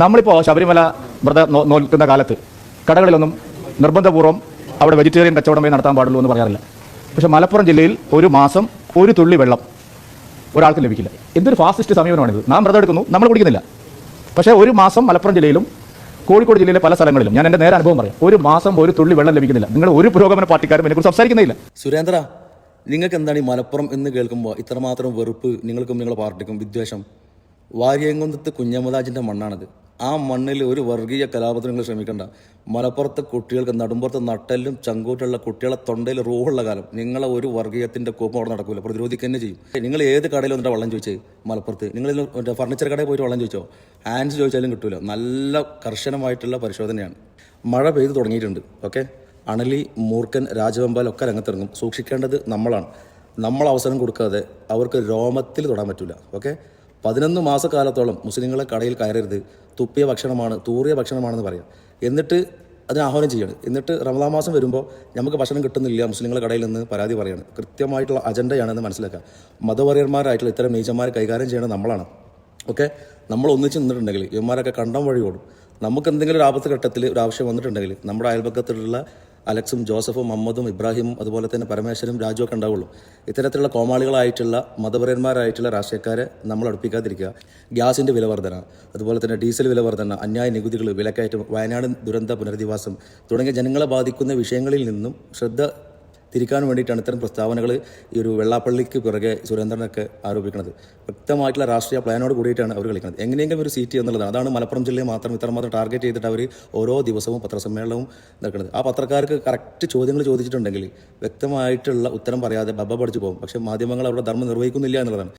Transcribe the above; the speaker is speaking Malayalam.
നമ്മളിപ്പോൾ ശബരിമല വ്രത നോക്കുന്ന കാലത്ത് കടകളിലൊന്നും നിർബന്ധപൂർവം അവിടെ വെജിറ്റേറിയൻ കച്ചവടമേ നടത്താൻ പാടുള്ളൂ എന്ന് പറയാറില്ല. പക്ഷെ മലപ്പുറം ജില്ലയിൽ ഒരു മാസം ഒരു തുള്ളി വെള്ളം ഒരാൾക്ക് ലഭിക്കില്ല. എന്തൊരു ഫാസിസ്റ്റ് സമീപനമാണിത്. നാം വ്രതം എടുക്കുന്നു നമ്മൾ കുടിക്കുന്നില്ല. പക്ഷേ ഒരു മാസം മലപ്പുറം ജില്ലയിലും കോഴിക്കോട് ജില്ലയിലെ പല സ്ഥലങ്ങളിലും ഞാൻ എന്റെ നേരെ അനുഭവം പറയാം ഒരു മാസം ഒരു തുള്ളി വെള്ളം ലഭിക്കുന്നില്ല. നിങ്ങൾ ഒരു പുരോഗമന പാർട്ടിക്കാരും എന്നെക്കുറിച്ച് സംസാരിക്കുന്നില്ല. സുരേന്ദ്ര നിങ്ങൾക്ക് എന്താണ് ഈ മലപ്പുറം എന്ന് കേൾക്കുമ്പോൾ ഇത്രമാത്രം വെറുപ്പ് നിങ്ങൾക്കും നിങ്ങളുടെ പാർട്ടിക്കും വിദ്വേഷം? വാര്യംകുന്നത്ത് കുഞ്ഞമ്മദാജിന്റെ മണ്ണാണിത്. ആ മണ്ണിൽ ഒരു വർഗീയ കലാപത്തിന് നിങ്ങൾ ശ്രമിക്കേണ്ട. മലപ്പുറത്ത് കുട്ടികൾക്ക് നടുമ്പുറത്ത് നട്ടലും ചങ്കൂറ്റുള്ള കുട്ടികളെ തൊണ്ടയിൽ റൂഹുള്ള കാലം. നിങ്ങളെ ഒരു വർഗീയത്തിന്റെ കോപ്പം അവിടെ നടക്കൂല. പ്രതിരോധിക്കുക തന്നെ ചെയ്യും. നിങ്ങൾ ഏത് കടയിൽ വന്നിട്ട് വെള്ളം ചോദിച്ചേ? മലപ്പുറത്ത്. നിങ്ങൾ മറ്റേ ഫർണിച്ചർ കടയിൽ പോയിട്ട് വള്ളം ചോദിച്ചോ? ഹാൻഡ്സ് ചോദിച്ചാലും കിട്ടൂല. നല്ല കർശനമായിട്ടുള്ള പരിശോധനയാണ്. മഴ പെയ്തു തുടങ്ങിയിട്ടുണ്ട്. ഓക്കെ അണലി മൂർഖൻ രാജവെമ്പാൽ ഒക്കെ രംഗത്തിറങ്ങും. സൂക്ഷിക്കേണ്ടത് നമ്മളാണ്. നമ്മൾ അവസരം കൊടുക്കാതെ അവർക്ക് രോമത്തിൽ തൊടാൻ പറ്റില്ല ഓക്കെ പതിനൊന്ന് മാസക്കാലത്തോളം മുസ്ലിങ്ങളെ കടയിൽ കയറരുത്. തുപ്പിയ ഭക്ഷണമാണ് തൂറിയ ഭക്ഷണമാണെന്ന് പറയാം. എന്നിട്ട് അതിന് ആഹ്വാനം ചെയ്യണം. എന്നിട്ട് റമദാ മാസം വരുമ്പോൾ നമുക്ക് ഭക്ഷണം കിട്ടുന്നില്ല മുസ്ലിങ്ങളെ കടയിൽ നിന്ന് പരാതി പറയാണ്. കൃത്യമായിട്ടുള്ള അജണ്ടയാണെന്ന് മനസ്സിലാക്കുക. മതവറിയന്മാരായിട്ടുള്ള ഇത്തരം നീചന്മാരെ കൈകാര്യം ചെയ്യേണ്ടത് നമ്മളാണ്. ഓക്കെ? നമ്മൾ ഒന്നിച്ച് നിന്നിട്ടുണ്ടെങ്കിൽ ഇവന്മാരൊക്കെ കണ്ടം വഴി ഓടും. നമുക്ക് എന്തെങ്കിലും ഒരു ആപത്ത് ഘട്ടത്തിൽ ഒരു ആവശ്യം വന്നിട്ടുണ്ടെങ്കിൽ നമ്മുടെ അയൽപക്കത്തിലുള്ള അലക്സും ജോസഫും മമ്മദും ഇബ്രാഹിമും അതുപോലെ തന്നെ പരമേശ്വരും രാജുവൊക്കെ ഉണ്ടാവുള്ളൂ. ഇത്തരത്തിലുള്ള കോമാളികളായിട്ടുള്ള മതപരന്മാരായിട്ടുള്ള രാഷ്ട്രീയക്കാരെ നമ്മൾ അടുപ്പിക്കാതിരിക്കുക. ഗ്യാസിന്റെ വില വർധന അതുപോലെ തന്നെ ഡീസൽ വില വർധന അന്യായ നികുതികൾ വിലക്കയറ്റം വയനാട് ദുരന്ത പുനരധിവാസം തുടങ്ങിയ ജനങ്ങളെ ബാധിക്കുന്ന വിഷയങ്ങളിൽ നിന്നും ശ്രദ്ധ തിരിക്കാൻ വേണ്ടിയിട്ടാണ് ഇത്തരം പ്രസ്താവനകൾ ഈ ഒരു വെള്ളാപ്പള്ളിക്ക് പിറകെ സുരേന്ദ്രനൊക്കെ ആരോപിക്കുന്നത്. വ്യക്തമായിട്ടുള്ള രാഷ്ട്രീയ പ്ലാനോട് കൂടിയിട്ടാണ് അവർ കളിക്കുന്നത്. എങ്ങനെയെങ്കിലും ഒരു സീറ്റ് എന്നുള്ളതാണ്. അതാണ് മലപ്പുറം ജില്ലയെ മാത്രം ഇത്രമാത്രം ടാർഗറ്റ് ചെയ്തിട്ട് അവർ ഓരോ ദിവസവും പത്രസമ്മേളനവും നടക്കുന്നത്. ആ പത്രക്കാർക്ക് കറക്റ്റ് ചോദ്യങ്ങൾ ചോദിച്ചിട്ടുണ്ടെങ്കിൽ വ്യക്തമായിട്ടുള്ള ഉത്തരം പറയാതെ ബബ പഠിച്ചു പോകും. പക്ഷേ മാധ്യമങ്ങൾ അവരുടെ ധർമ്മം നിർവഹിക്കുന്നില്ല എന്നുള്ളതാണ്.